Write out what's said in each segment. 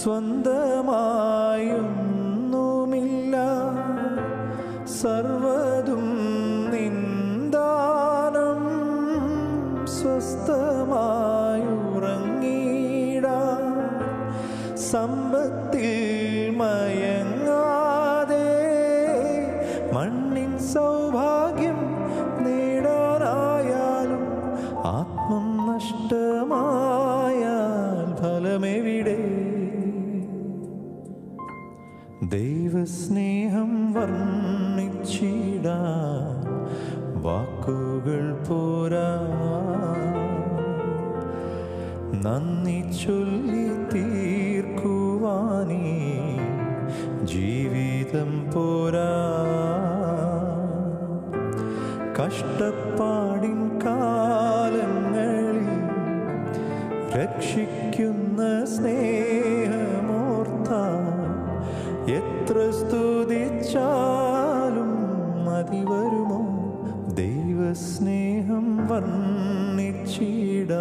സ്വന്തമായൊന്നുമില്ല. സർവതും നിന്ദാനം സ്വസ്ഥമായുറങ്ങീട സമ്പത്തിൽ മയങ്ങാതെ മണ്ണിൻ സൗഭാഗ്യം നേടാനായാലും ആത്മം നഷ്ടമായാൽ ഫലമെവിടെ? ദൈവസ്നേഹം വർണിച്ചിടാൻ വാക്കുകൾ പോരാ. നന്ദി ചൊല്ലി തീർക്കുവാനേ ജീവിതം പോരാ. കഷ്ടപ്പാടിൻ കാലങ്ങളിൽ രക്ഷിക്കുന്ന സ്നേഹമോർത്ത എത്ര സ്തുതിച്ചാലും മതി വരുമോ? ദൈവസ്നേഹം വർണിച്ചിട.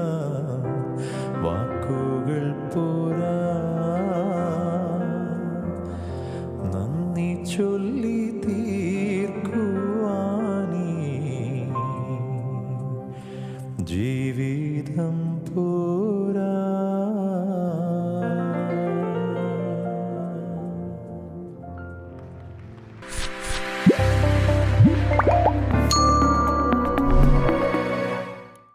വാക്കുകൾ പോരാ. നന്ദി ചൊല്ലി തീർക്കുവാനീ. ജീവിതം പോ